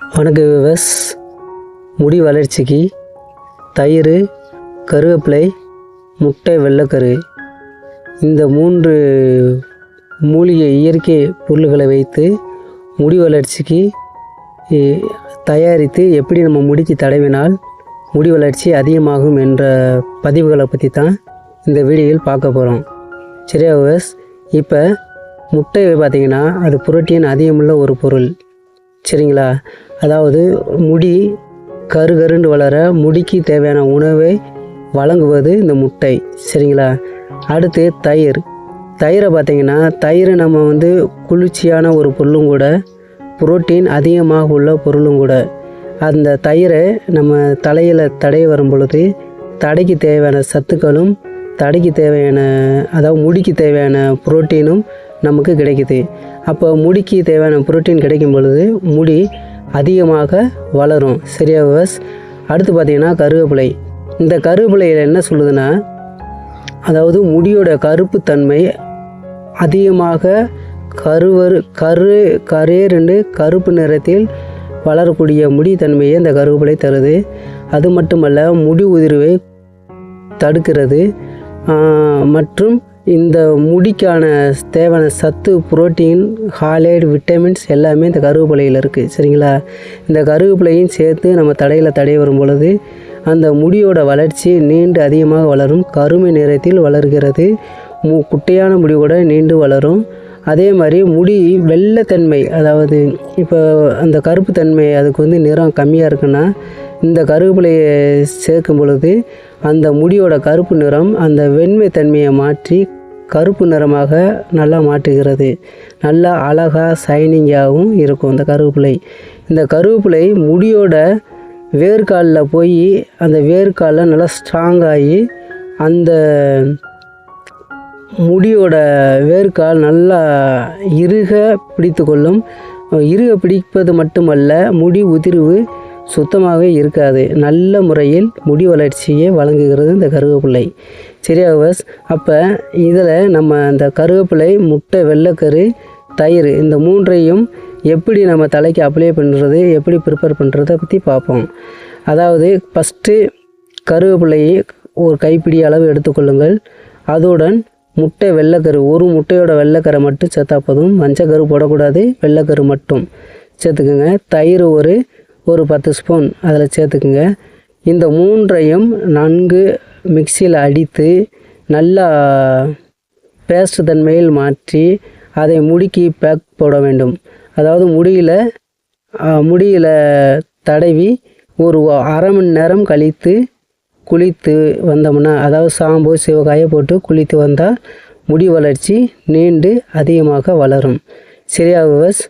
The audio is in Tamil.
வணக்க விவஸ் முடி வளர்ச்சிக்கு தயிர் கருவேப்பிலை முட்டை வெள்ளைக்கரு. இந்த மூன்று மூலிகை இயற்கை பொருள்களை வைத்து முடி வளர்ச்சிக்கு தயாரித்து எப்படி நம்ம முடிக்கு தடவினால் முடி வளர்ச்சி அதிகமாகும் என்ற பதிவுகளை பற்றி தான் இந்த வீடியோவில் பார்க்க போகிறோம். சரியா விவஸ் இப்போ முட்டை பார்த்திங்கன்னா அது புரோட்டீன் அதிகமுள்ள ஒரு பொருள். சரிங்களா? அதாவது முடி கரு கருண்டு வளர முடிக்கு தேவையான உணவை வழங்குவது இந்த முட்டை சரிங்களா? அடுத்து தயிர். தயிரை பார்த்தீங்கன்னா தயிர் நம்ம வந்து குளிர்ச்சியான ஒரு பொருளும் கூட புரோட்டீன் அதிகமாக உள்ள பொருளும் கூட அந்த தயிரை நம்ம தலையில் தடைய வரும் பொழுது தடைக்கு தேவையான சத்துக்களும் தடைக்கு தேவையான அதாவது முடிக்கு தேவையான புரோட்டீனும் நமக்கு கிடைக்குது. அப்போ முடிக்கு தேவையான புரோட்டீன் கிடைக்கும் பொழுது முடி அதிகமாக வளரும். சரியா விவஸ்? அடுத்து பார்த்தீங்கன்னா கருவேப்பிலை. இந்த கருவேப்பிலையில் என்ன சொல்லுதுன்னா அதாவது முடியோட கருப்பு தன்மை அதிகமாக கருவரு கரு கரேருண்டு கருப்பு நிறத்தில் வளரக்கூடிய முடி தன்மையை இந்த கருவேப்பிலை தருது. அது மட்டுமல்ல முடி உதிர்வை தடுக்கிறது. மற்றும் இந்த முடிக்கான தேவையான சத்து புரோட்டீன் ஹாலைடு விட்டமின்ஸ் எல்லாமே இந்த கருவேப்பிலையில் இருக்குது சரிங்களா? இந்த கருவேப்பிலையும் சேர்த்து நம்ம தடையில் தடைய வரும் பொழுது அந்த முடியோட வளர்ச்சி நீண்டு அதிகமாக வளரும். கருமை நிறத்தில் வளர்கிறது. மு குட்டையான முடி கூட நீண்டு வளரும். அதே மாதிரி முடி வெள்ளைத்தன்மை அதாவது இப்போ அந்த கருப்பு தன்மை அதுக்கு வந்து நிறம் கம்மியாக இருக்குன்னா இந்த கருவேப்பிலையை சேர்க்கும் பொழுது அந்த முடியோட கருப்பு நிறம் அந்த வெண்மை தன்மையை மாற்றி கருப்பு நிறமாக நல்லா மாற்றுகிறது. நல்லா அழகாக சைனிங்காகவும் இருக்கும் இந்த கருவேப்பிலை இந்த கருவேப்பிலை முடியோட வேர்க்காலில் போய் அந்த வேர்க்காலில் நல்லா ஸ்ட்ராங்காகி அந்த முடியோட வேர்க்கால் நல்லா இறுக பிடித்து கொள்ளும். இறுக பிடிப்பது மட்டுமல்ல முடி உதிர்வு சுத்தமாகவே இருக்காது. நல்ல முறையில் முடி வளர்ச்சியை வழங்குகிறது இந்த கருவேப்பிள்ளை. சரியா பஸ் அப்போ இதில் நம்ம அந்த கருவேப்பிலை முட்டை வெள்ளைக்கரு தயிர் இந்த மூன்றையும் எப்படி நம்ம தலைக்கு அப்ளை பண்ணுறது எப்படி ப்ரிப்பேர் பண்ணுறதை பற்றி பார்ப்போம். அதாவது ஃபஸ்ட்டு கருவேப்பிலையை ஒரு கைப்பிடி அளவு எடுத்துக்கொள்ளுங்கள் அதுடன் முட்டை வெள்ளைக்கரு ஒரு முட்டையோட வெள்ளைக்கரை மட்டும் சேர்த்தா போதும். மஞ்சக்கரு போடக்கூடாது வெள்ளைக்கரு மட்டும் சேர்த்துக்குங்க. தயிர் ஒரு ஒரு பத்து ஸ்பூன் அதில் சேர்த்துக்குங்க. இந்த மூன்றையும் நன்கு மிக்சியில் அடித்து நல்லா பேஸ்ட் தன்மையில் மாற்றி அதை முடிக்கி பேக் போட வேண்டும். அதாவது முடியில் முடியில் தடவி ஒரு அரை மணி நேரம் கழித்து குளித்து வந்தோம்னா அதாவது சாம்பு சிவகாயை போட்டு குளித்து வந்தால் முடி வளர்ச்சி நீண்டு அதிகமாக வளரும். சரியா விவஸ்?